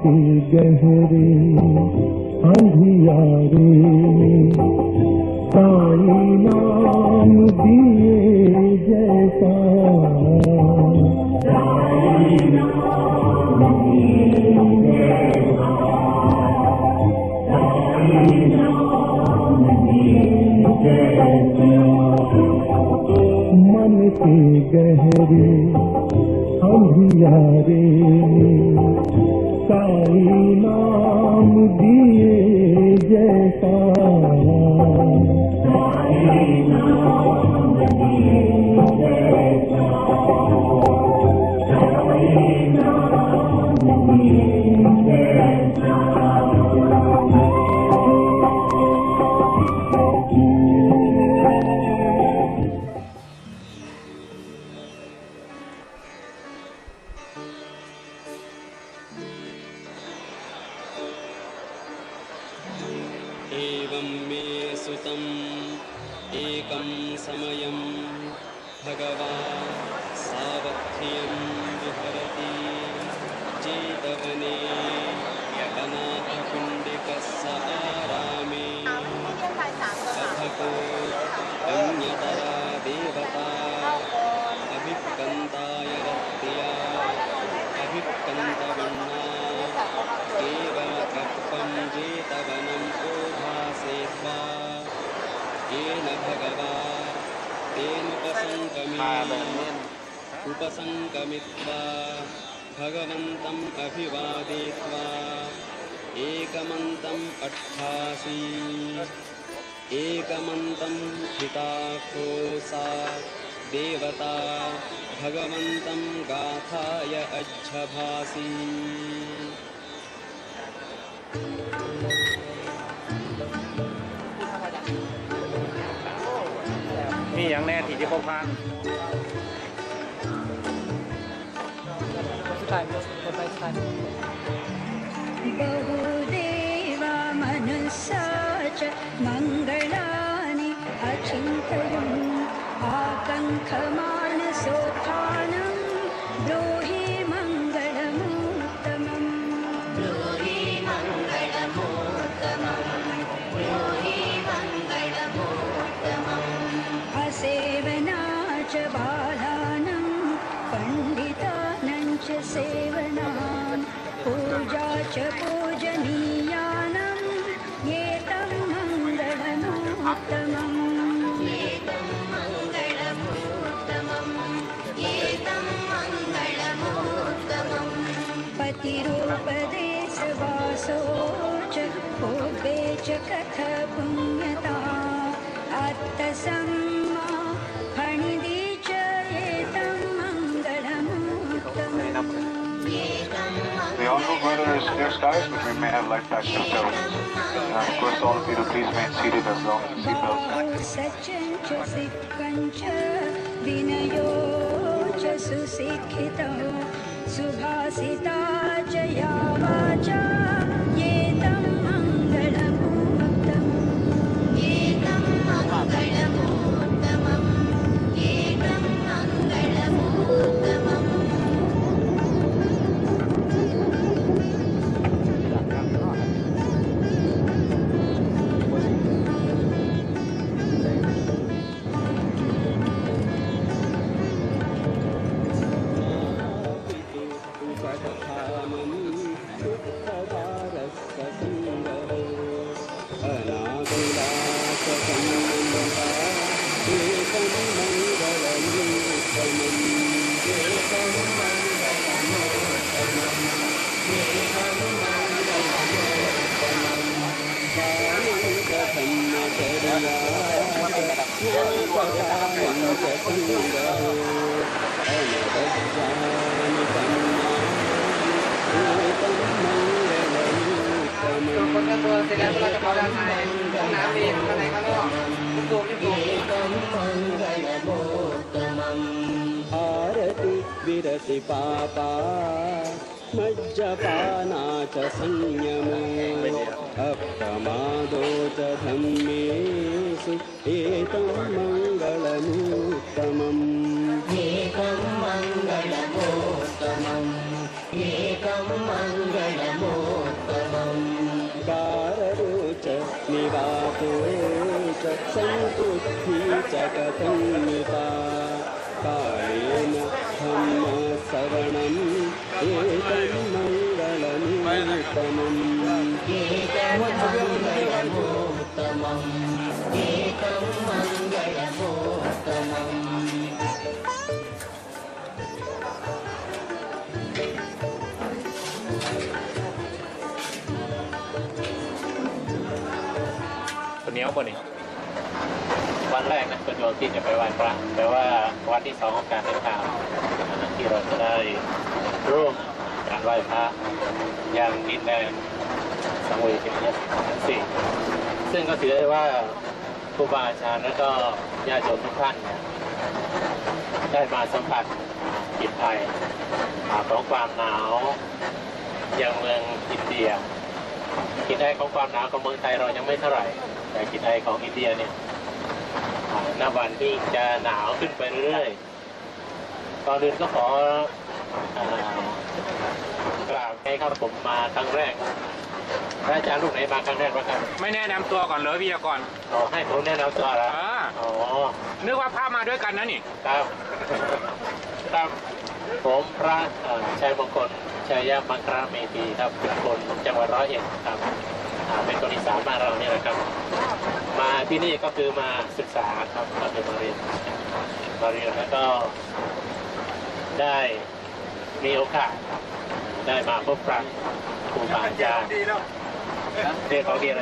के गहरे अंधियारे साई नाम दिए जैसा के गहरे अंधियारे। साई नाम दिए जैसा एकं समयं भगवान् सावध्यं विहरति। चेतवने यवनाथकुण्डिकस्य आरामे। कथको अन्यतरा देवता अभिक्कन्ताय रत्या। अभिक्कन्तवर्णा केवलकल्पं जेतवनं ओभासेत्वा येन भगवा तेनुपसङ्गमे उपसङ्गमित्वा भगवन्तम् अभिवादयित्वा एकमन्तम् अट्ठासि एकमन्तं हिताकोसा देवता भगवन्तं गाथाय अज्झभासि ย่างแน่ที่ที่พบพาน बहुदेवा मनसा च मङ्गलानि अचिन्तयन् आकङ्खमानसोत्थानं clear skies, but we may have light patches of turbulence. And of course, all of you to please remain seated as long as the seatbelts. सचं च सिक्खं च विनयो च सुशिक्षितौ सुभाषिता च या वाचा เสร็จแล้วเราจะเข้าด้านในห้องน้ำเองข้างในข้างนอกทุกตัวที่ตัว आरति विरति पापा मज्जपाना च संयमो अप्रमाद नादो च धम्मेषु एतं मङ्गलमुत्तमम् निराते च सन्तुष्टि च निरा कालेन थं शरणम् एतत् मरळनि वरुतमंतमम् นเหนียวคนนี้วันแรกนะเป็นวันที่จะไปไหว้พระแต่ว่าวันที่สองของการเดินทางที่เราจะได้ร่วมการไหว้พระยังดินแดนสังเวยชนียทั้งสี่ซึ่งก็ถือได้ว่าครูบาอาจารย์และก็ญาติโยมทุกท่านได้มาสัมผัสจิตไทยของความหนาวอย่างเมืองอินเดียกินได้ของความหนาวของเมืองไทยเรายังไม่เท่าไหร่ แต่กินได้ของอินเดียเนี่ยหน้าวันที่จะหนาวขึ้นไปเรื่อยๆก่อนอื่นก็ขออ่ากราบให้ครับผมมาครั้งแรกพระอาจารย์ลูกไหนมาครั้งแรกบ้างครับไม่แนะนำตัวก่อนเลยพี่ก่อนอ๋อให้ผมแนะนำตัวแล้วอ่าอ๋อนึกว่าพามาด้วยกันนะนี่ครับครับผมพระเอ่อชัยมงคลชัยมังคลเมธีครับเป็นคนจังหวัดร้อยเอ็ดครับอ่า เป็นคนอีสานบ้านเราเนี่ยแหละครับ มาที่นี่ก็คือมาศึกษาครับก็คือมาเรียนมาเรียนแล้วก็ได้มีโอกาสได้มาพบปะครูบาอาจารย์เรียกเขาดีอะไร